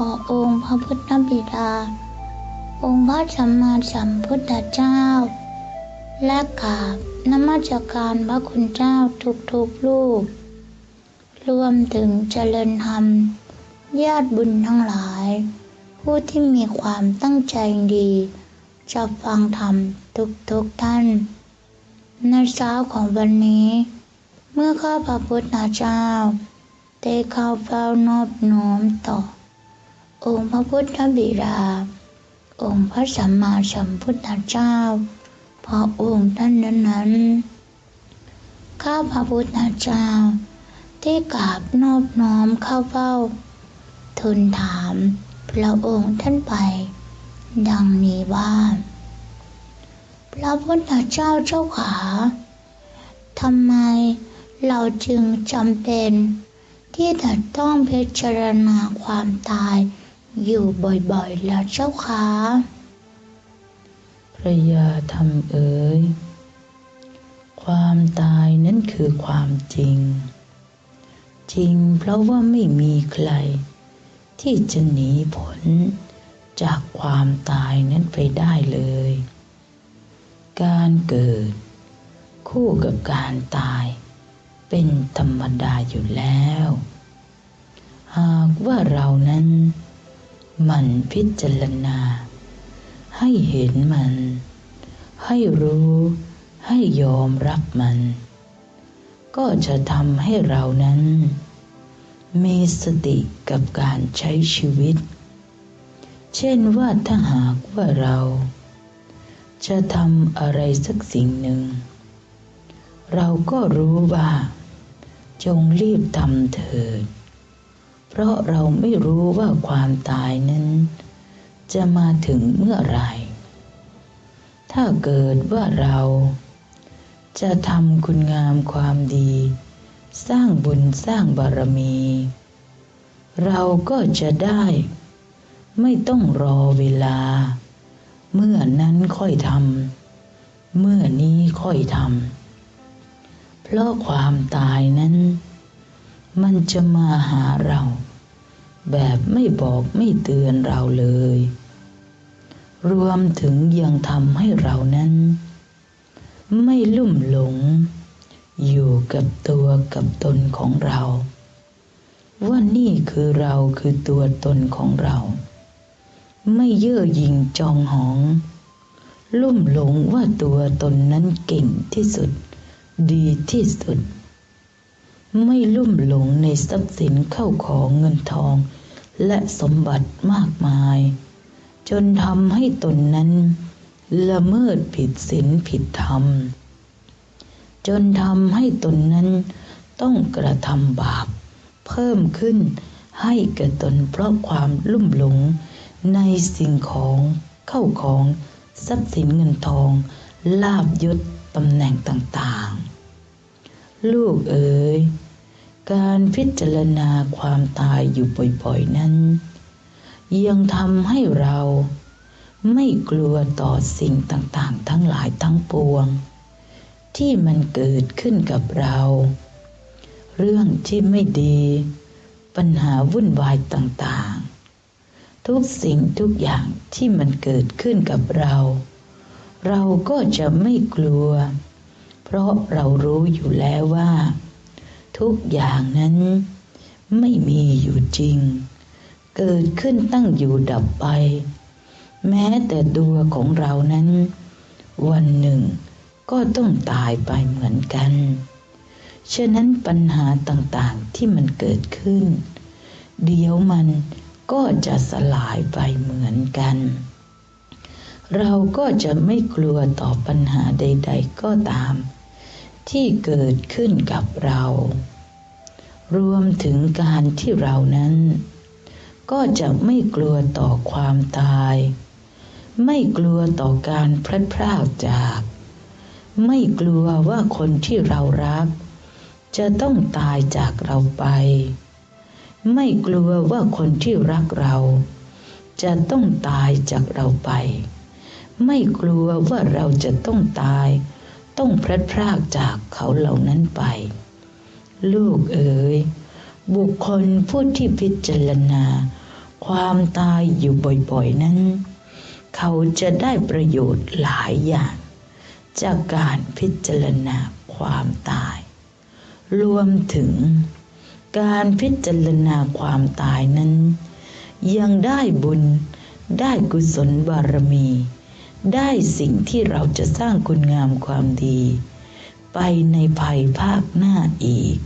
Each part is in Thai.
มต่อองค์พระพุทธบิดา องค์พระสัมมาสัมพุทธเจ้า และกราบนมัสการพระคุณเจ้าทุกๆรูป รวมถึงเจริญธรรม ญาติบุญทั้งหลาย ผู้ที่มีความตั้งใจดีจะฟังธรรมทุกๆท่าน ในเช้าของวันนี้ เมื่อข้าพระพุทธเจ้าได้เข้าเฝ้านอบน้อมต่อ องค์พระพุทธบิดา องค์พระสัมมาสัมพุทธเจ้า พระองค์ท่านนั้นๆ ข้าพระพุทธเจ้าได้กราบนอบน้อมเข้าเฝ้า ทูลถามพระองค์ท่านไป ดังนี้ว่าพระพุทธเจ้าเจ้าขาทำไมเราจึงจำเป็น ที่จะต้องพิจารณาความตาย อยู่บ่อยๆแล้วเจ้าคะพระยาธรรมเอ๋ยความตายนั้นคือความจริง จริงเพราะว่าไม่มีใคร ที่จะหนีผลจากความตายนั้นไปได้เลย การเกิด คู่กับการตาย เป็นธรรมดาอยู่แล้ว หากว่าเรานั้น มันพิจารณา ให้เห็นมัน ให้รู้ให้ยอมรับมัน ก็จะทำให้เรานั้น มีสติกับการใช้ชีวิต เช่นว่าถ้าหากว่าเรา จะทำอะไรสักสิ่งหนึ่ง เราก็รู้ว่า จงรีบทำเถิด เพราะเราไม่รู้ว่าความตายนั้น จะมาถึงเมื่อไร ถ้าเกิดว่าเรา จะทำคุณงามความดี สร้างบุญสร้างบารมี เราก็จะได้ ไม่ต้องรอเวลา เมื่อนั้นค่อยทำเมื่อนี้ค่อยทำเพราะความตายนั้น มันจะมาหาเรา แบบไม่บอกไม่เตือนเราเลย รวมถึงยังทำให้เรานั้น ไม่ลุ่มหลง อยู่กับตัวกับตนของเรา ว่านี่คือเราคือตัวตนของเรา ไม่เย่อหยิ่งจองหอง ลุ่มหลงว่าตัวตนนั้นเก่งที่สุด ดีที่สุด ไม่ลุ่มหลงในทรัพย์สินเข้าของเงินทอง และสมบัติมากมาย จนทำให้ตนนั้นละเมิดผิดศีลผิดธรรม จนทำให้ตนนั้นต้องกระทำบาป เพิ่มขึ้นให้แก่ตนเพราะความลุ่มหลงในสิ่งของเข้าของทรัพย์สินเงินทองลาบยศตำแหน่งต่างๆ ลูกเอ๋ย การพิจารณาความตายอยู่บ่อยๆนั้น ยังทำให้เราไม่กลัวต่อสิ่งต่างๆ ทั้งหลายทั้งปวง ที่มันเกิดขึ้นกับเรา เรื่องที่ไม่ดี ปัญหาวุ่นวายต่างๆ ทุกสิ่งทุกอย่างที่มันเกิดขึ้นกับเรา เราก็จะไม่กลัว เพราะเรารู้อยู่แล้วว่า ทุกอย่างนั้น ไม่มีอยู่จริง เกิดขึ้นตั้งอยู่ดับไป แม้แต่ตัวของเรานั้น วันหนึ่งก็ต้องตายไปเหมือนกัน ฉะนั้นปัญหาต่างๆที่มันเกิดขึ้น เดี๋ยวมันก็จะสลายไปเหมือนกัน เราก็จะไม่กลัวต่อปัญหาใด ๆ ก็ตาม ที่เกิดขึ้นกับเรา รวมถึงการที่เรานั้น ก็จะไม่กลัวต่อความตาย ไม่กลัวต่อการพลัดพรากจาก ไม่กลัวว่าคนที่เรารัก จะต้องตายจากเราไป ไม่กลัวว่าคนที่รักเรา จะต้องตายจากเราไป ไม่กลัวว่าเราจะต้องตาย ต้องพลัดพรากจากเขาเหล่านั้นไป ลูกเอ๋ยบุคคลผู้ที่พิจารณา ความตายอยู่บ่อยๆนั้น เขาจะได้ประโยชน์หลายอย่าง จากการพิจารณาความตาย รวมถึงการพิจารณาความตายนั้น ยังได้บุญได้กุศลบารมี ได้สิ่งที่เราจะสร้างคุณงามความดี ไปในภายภาคหน้าอีก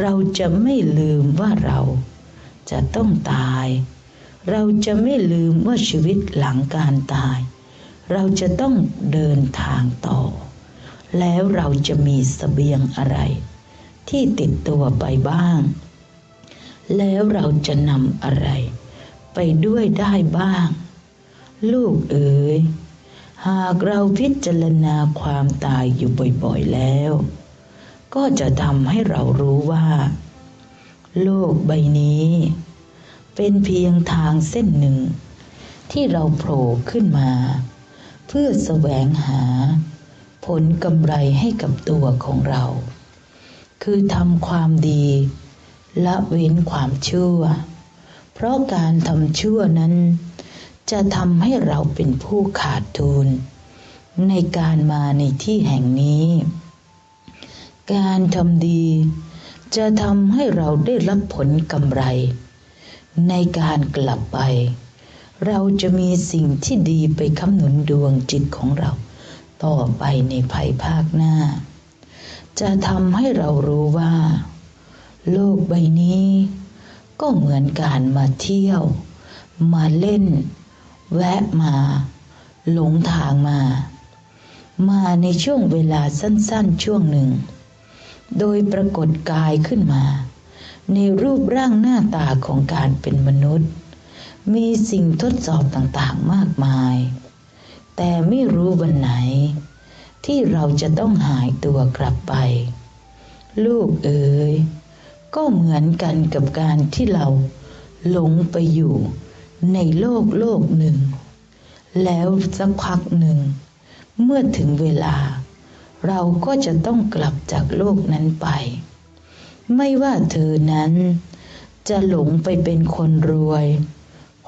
เราจะไม่ลืมว่าเราจะต้องตาย เราจะไม่ลืมว่าชีวิตหลังการตาย เราจะต้องเดินทางต่อ แล้วเราจะมีสเสบียงอะไร ที่ติดตัวไปบ้าง แล้วเราจะนำอะไร ไปด้วยได้บ้าง ลูกเอ๋ย หากเราพิจารณาความตายอยู่บ่อยๆแล้ว ก็จะทำให้เรารู้ว่า โลกใบนี้ เป็นเพียงทางเส้นหนึ่ง ที่เราโผล่ขึ้นมา เพื่อแสวงหา ผลกำไรให้กับตัวของเรา คือทำความดีละเว้นความชั่ว เพราะการทำชั่วนั้น จะทำให้เราเป็นผู้ขาดทุน ในการมาในที่แห่งนี้ การทำดี จะทำให้เราได้รับผลกำไร ในการกลับไป เราจะมีสิ่งที่ดีไปคำหนุนดวงจิตของเรา ต่อไปในภายภาคหน้า จะทำให้เรารู้ว่า โลกใบนี้ ก็เหมือนการมาเที่ยว มาเล่น แวะมาหลงทางมา มาในช่วงเวลาสั้นๆช่วงหนึ่ง โดยปรากฏกายขึ้นมา ในรูปร่างหน้าตาของการเป็นมนุษย์ มีสิ่งทดสอบต่างๆมากมาย แต่ไม่รู้วันไหน ที่เราจะต้องหายตัวกลับไป ลูกเอ๋ยก็เหมือนกันกับการที่เราหลงไปอยู่ ในโลกโลกหนึ่ง แล้วสักพักหนึ่ง เมื่อถึงเวลา เราก็จะต้องกลับจากโลกนั้นไป ไม่ว่าเธอนั้น จะหลงไปเป็นคนรวย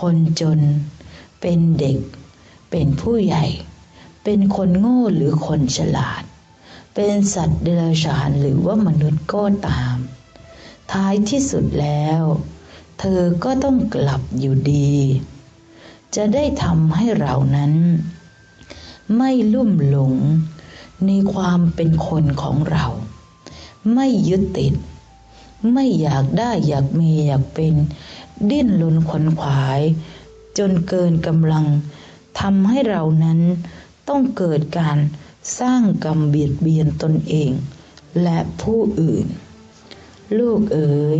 คนจน เป็นเด็ก เป็นผู้ใหญ่ เป็นคนโง่หรือคนฉลาด เป็นสัตว์เดรัจฉานหรือว่ามนุษย์ก็ตาม ท้ายที่สุดแล้ว เธอก็ต้องกลับอยู่ดี จะได้ทำให้เรานั้น ไม่ลุ่มหลงในความเป็นคนของเรา ไม่ยึดติด ไม่อยากได้อยากมีอยากเป็น ดิ้นรนขวนขวาย จนเกินกำลังทำให้เรานั้นต้องเกิดการสร้างกรรมเบียดเบียนตนเอง และผู้อื่น ลูกเอ๋ย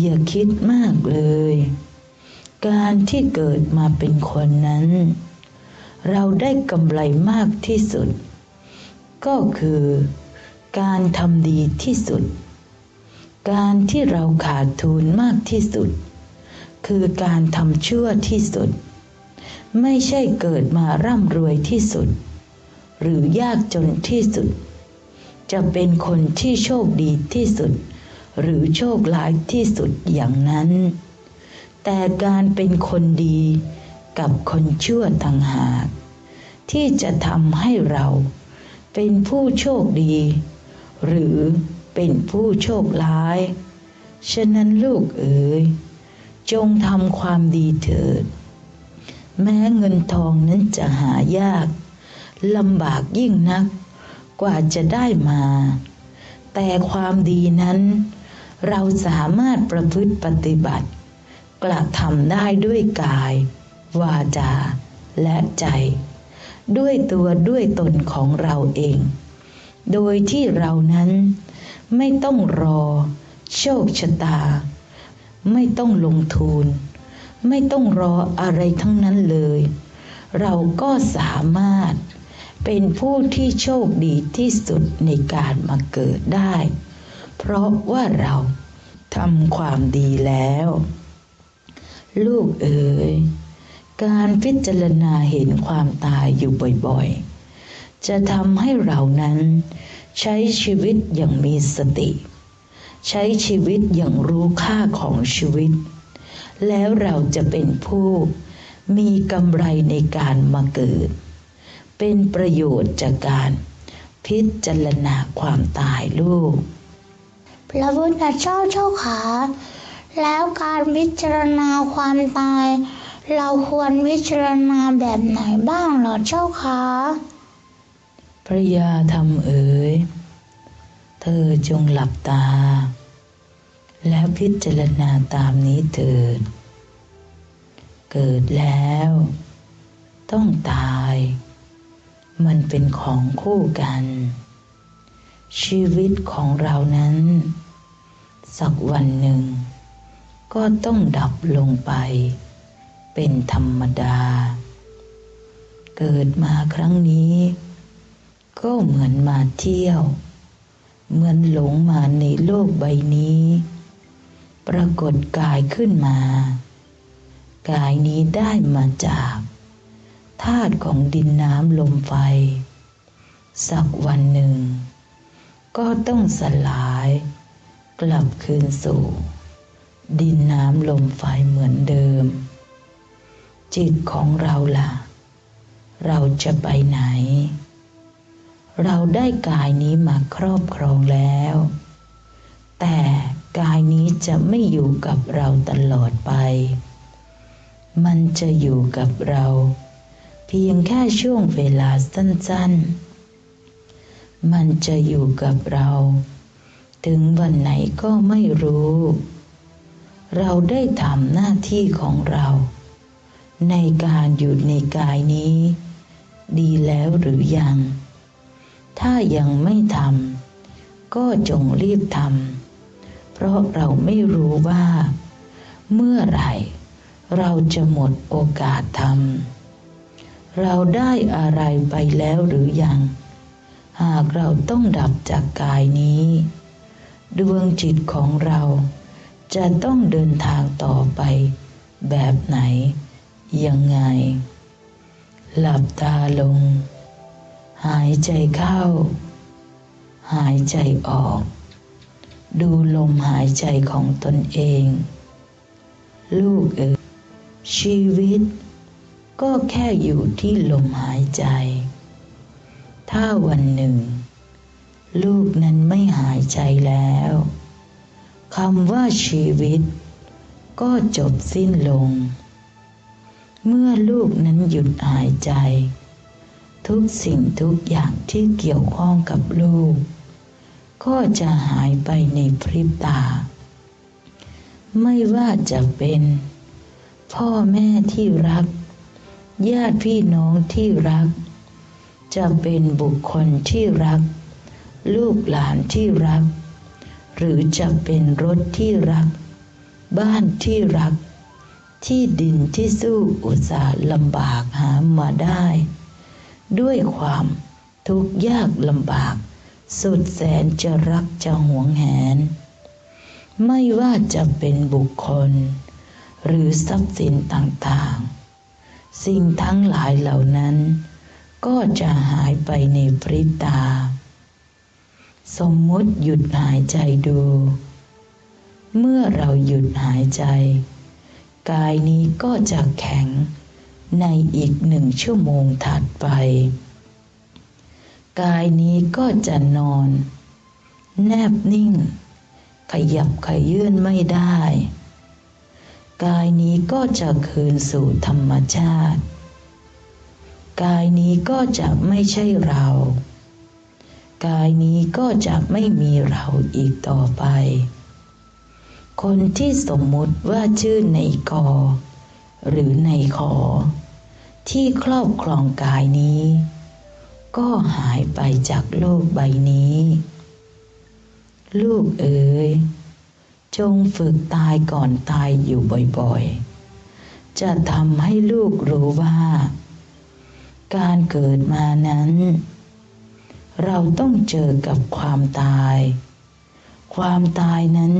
อย่าคิดมากเลย การที่เกิดมาเป็นคนนั้น เราได้กำไรมากที่สุด ก็คือการทำดีที่สุด การที่เราขาดทุนมากที่สุด คือการทำชั่วที่สุด ไม่ใช่เกิดมาร่ำรวยที่สุด หรือยากจนที่สุด จะเป็นคนที่โชคดีที่สุด หรือโชคร้ายที่สุดอย่างนั้น แต่การเป็นคนดีกับคนชั่วต่างหาก ที่จะทำให้เราเป็นผู้โชคดี หรือเป็นผู้โชคร้าย ฉะนั้นลูกเอ๋ยจงทำความดีเถิด แม้เงินทองนั้นจะหายากลำบากยิ่งนักกว่าจะได้มา แต่ความดีนั้น เราสามารถประพฤติปฏิบัติ กระทำได้ด้วยกาย วาจา และใจ ด้วยตัวด้วยตนของเราเอง โดยที่เรานั้นไม่ต้องรอ โชคชะตา ไม่ต้องลงทุนไม่ต้องรออะไรทั้งนั้นเลย เราก็สามารถเป็นผู้ที่โชคดีที่สุดในการมาเกิดได้ เพราะว่าเราทำความดีแล้ว ลูกเอ๋ยการพิจารณาเห็นความตายอยู่บ่อยๆ จะทำให้เรานั้น ใช้ชีวิตอย่างมีสติ ใช้ชีวิตอย่างรู้ค่าของชีวิต แล้วเราจะเป็นผู้มีกำไรในการมาเกิด เป็นประโยชน์จากการพิจารณาความตายลูก พระพุทธเจ้าเจ้าขา แล้วการพิจารณาความตาย เราควรพิจารณาแบบไหนบ้างหรอเจ้าคะพระยาธรรมเอ๋ย เธอจงหลับตา แล้วพิจารณาตามนี้เถิด เกิดแล้ว ต้องตาย มันเป็นของคู่กัน ชีวิตของเรานั้น สักวันหนึ่ง ก็ต้องดับลงไป เป็นธรรมดา เกิดมาครั้งนี้ ก็เหมือนมาเที่ยว เหมือนหลงมาในโลกใบนี้ ปรากฏกายขึ้นมา กายนี้ได้มาจากธาตุของดินน้ำลมไฟ สักวันหนึ่ง ก็ต้องสลาย กลับคืนสู่ ดินน้ำลมไฟเหมือนเดิม จิตของเราล่ะ เราจะไปไหน เราได้กายนี้มาครอบครองแล้ว แต่กายนี้จะไม่อยู่กับเราตลอดไป มันจะอยู่กับเรา เพียงแค่ช่วงเวลาสั้น ๆ มันจะอยู่กับเรา ถึงวันไหนก็ไม่รู้ เราได้ทำหน้าที่ของเรา ในการอยู่ในกายนี้ ดีแล้วหรือยัง ถ้ายังไม่ทำก็จงรีบทำเพราะเราไม่รู้ว่า เมื่อไหร่ เราจะหมดโอกาสทำเราได้อะไรไปแล้วหรือยัง หากเราต้องดับจากกายนี้ ดวงจิตของเรา จะต้องเดินทางต่อไป แบบไหน ยังไง หลับตาลง หายใจเข้า หายใจออก ดูลมหายใจของตนเอง ลูกเอ๋ยชีวิต ก็แค่อยู่ที่ลมหายใจ ถ้าวันหนึ่ง ลูกนั้นไม่หายใจแล้วคำว่าชีวิต ก็จบสิ้นลง เมื่อลูกนั้นหยุดหายใจ ทุกสิ่งทุกอย่างที่เกี่ยวข้องกับลูก ก็จะหายไปในพริบตา ไม่ว่าจะเป็น พ่อแม่ที่รัก ญาติพี่น้องที่รัก จะเป็นบุคคลที่รัก ลูกหลานที่รัก หรือจะเป็นรถที่รัก บ้านที่รัก ที่ดินที่สู้อุตสาห์ลำบากหามาได้ ด้วยความทุกข์ยากลำบาก สุดแสนจะรักจะหวงแหน ไม่ว่าจะเป็นบุคคล หรือทรัพย์สินต่างๆ สิ่งทั้งหลายเหล่านั้น ก็จะหายไปในพริบตา สมมุติหยุดหายใจดู เมื่อเราหยุดหายใจ กายนี้ก็จะแข็งในอีกหนึ่งชั่วโมงถัดไป กายนี้ก็จะนอน แนบนิ่ง ขยับขยื่นไม่ได้ กายนี้ก็จะคืนสู่ธรรมชาติ กายนี้ก็จะไม่ใช่เรา กายนี้ก็จะไม่มีเราอีกต่อไป คนที่สมมุติว่าชื่อในกอ หรือในขอ ที่ครอบครองกายนี้ ก็หายไปจากโลกใบนี้ ลูกเอ๋ยจงฝึกตายก่อนตายอยู่บ่อยๆ จะทำให้ลูกรู้ว่า การเกิดมานั้น เราต้องเจอกับความตาย ความตายนั้น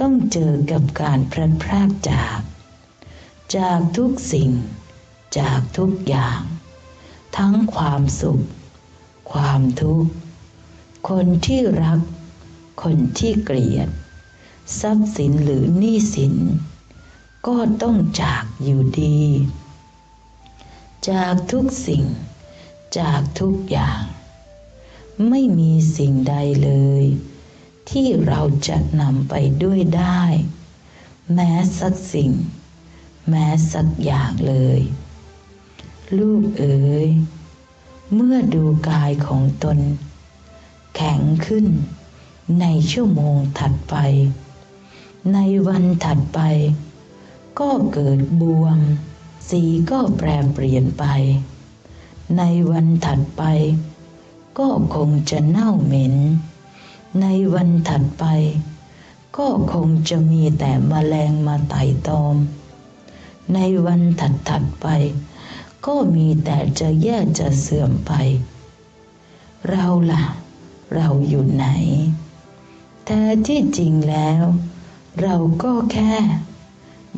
ต้องเจอกับการพลัดพรากจาก จากทุกสิ่ง จากทุกอย่าง ทั้งความสุข ความทุกข์ คนที่รัก คนที่เกลียด ทรัพย์สินหรือหนี้สิน ก็ต้องจากอยู่ดี จากทุกสิ่ง จากทุกอย่าง ไม่มีสิ่งใดเลย ที่เราจะนำไปด้วยได้ แม้สักสิ่ง แม้สักอย่างเลย ลูกเอ๋ยเมื่อดูกายของตน แข็งขึ้นในชั่วโมงถัดไป ในวันถัดไป ก็เกิดบวม สีก็แปรเปลี่ยนไป ในวันถัดไป ก็คงจะเน่าเหม็น ในวันถัดไป ก็คงจะมีแต่มแมลงมาไต่ตอม ในวันถัดถัดไป ก็มีแต่จะแย่จะเสื่อมไป เราล่ะ เราอยู่ไหนแต่ที่จริงแล้ว เราก็แค่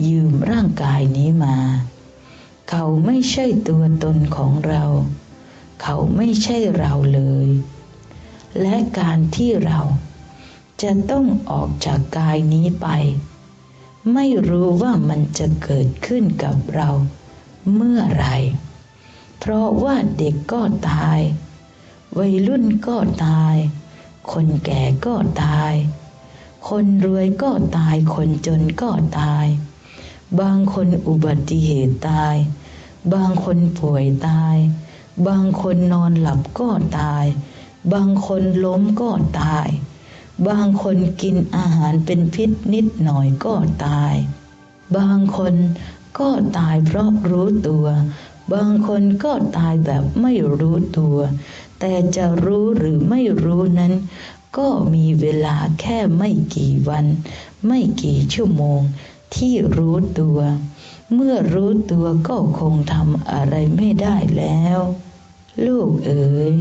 ยืมร่างกายนี้มา เขาไม่ใช่ตัวตนของเรา เขาไม่ใช่เราเลย และการที่เราจะต้องออกจากกายนี้ไป ไม่รู้ว่ามันจะเกิดขึ้นกับเราเมื่อไร เพราะว่าเด็กก็ตาย วัยรุ่นก็ตาย คนแก่ก็ตาย คนรวยก็ตาย คนจนก็ตาย บางคนอุบัติเหตุตาย บางคนป่วยตาย บางคนนอนหลับก็ตาย บางคนล้มก็ตาย บางคนกินอาหารเป็นพิษนิดหน่อยก็ตาย บางคนก็ตายเพราะรู้ตัว บางคนก็ตายแบบไม่รู้ตัว แต่จะรู้หรือไม่รู้นั้น ก็มีเวลาแค่ไม่กี่วัน ไม่กี่ชั่วโมงที่รู้ตัว เมื่อรู้ตัวก็คงทำอะไรไม่ได้แล้ว ลูกเอ๋ย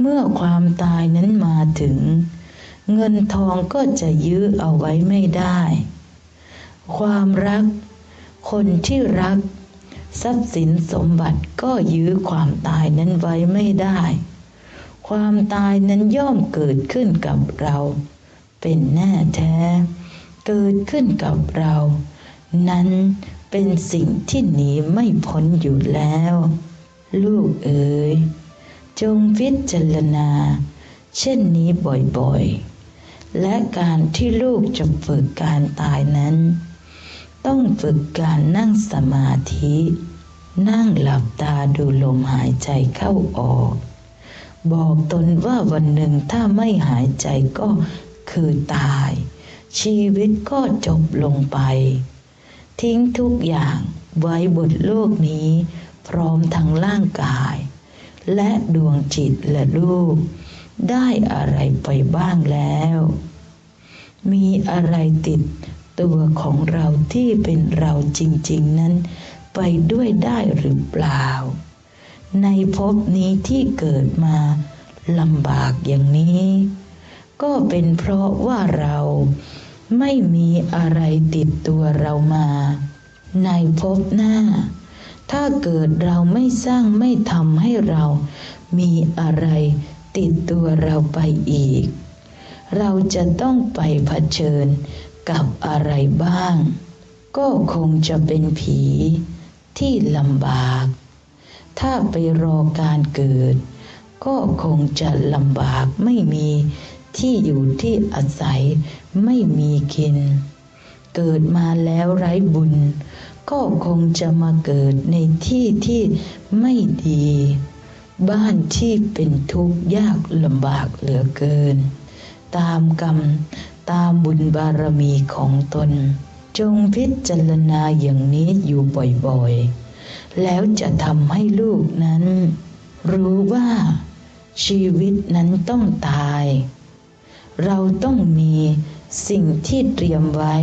เมื่อความตายนั้นมาถึง เงินทองก็จะยื้อเอาไว้ไม่ได้ ความรัก คนที่รัก ทรัพย์สินสมบัติก็ยื้อความตายนั้นไว้ไม่ได้ ความตายนั้นย่อมเกิดขึ้นกับเรา เป็นแน่แท้ เกิดขึ้นกับเรา นั้นเป็นสิ่งที่หนีไม่พ้นอยู่แล้ว ลูกเอ๋ยจงพิจารณา เช่นนี้บ่อยๆ และการที่ลูกจะฝึกการตายนั้น ต้องฝึกการนั่งสมาธิ นั่งหลับตาดูลมหายใจเข้าออก บอกตนว่าวันหนึ่งถ้าไม่หายใจก็คือตาย ชีวิตก็จบลงไป ทิ้งทุกอย่างไว้บนโลกนี้ พร้อมทั้งร่างกาย และดวงจิตและลูก ได้อะไรไปบ้างแล้ว มีอะไรติดตัวของเราที่เป็นเราจริง ๆ นั้น ไปด้วยได้หรือเปล่า ในภพนี้ที่เกิดมาลำบากอย่างนี้ ก็เป็นเพราะว่าเราไม่มีอะไรติดตัวเรามา ในภพหน้า ถ้าเกิดเราไม่สร้างไม่ทำให้เรา มีอะไรติดตัวเราไปอีก เราจะต้องไปเผชิญกับอะไรบ้าง ก็คงจะเป็นผีที่ลำบาก ถ้าไปรอการเกิด ก็คงจะลำบากไม่มีที่อยู่ที่อาศัยไม่มีกิน เกิดมาแล้วไร้บุญ ก็คงจะมาเกิดในที่ที่ไม่ดี บ้านที่เป็นทุกข์ยากลำบากเหลือเกิน ตามกรรมตามบุญบารมีของตน จงพิจารณาอย่างนี้อยู่บ่อยๆ แล้วจะทำให้ลูกนั้น รู้ว่าชีวิตนั้นต้องตาย เราต้องมีสิ่งที่เตรียมไว้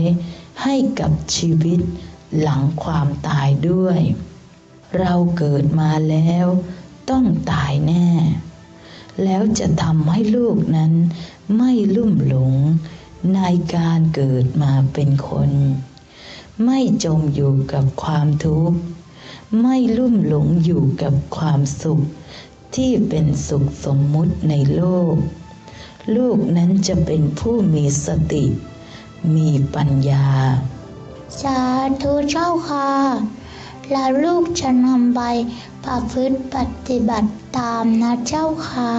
ให้กับชีวิต หลังความตายด้วย เราเกิดมาแล้วต้องตายแน่ แล้วจะทำให้ลูกนั้นไม่ลุ่มหลงในการเกิดมาเป็นคน ไม่จมอยู่กับความทุกข์ ไม่ลุ่มหลงอยู่กับความสุข ที่เป็นสุขสมมุติในโลก ลูกนั้นจะเป็นผู้มีสติ มีปัญญา สาธุเจ้าค่ะและลูกจะนำไปประพฤติปฏิบัติตามนะเจ้าค่ะ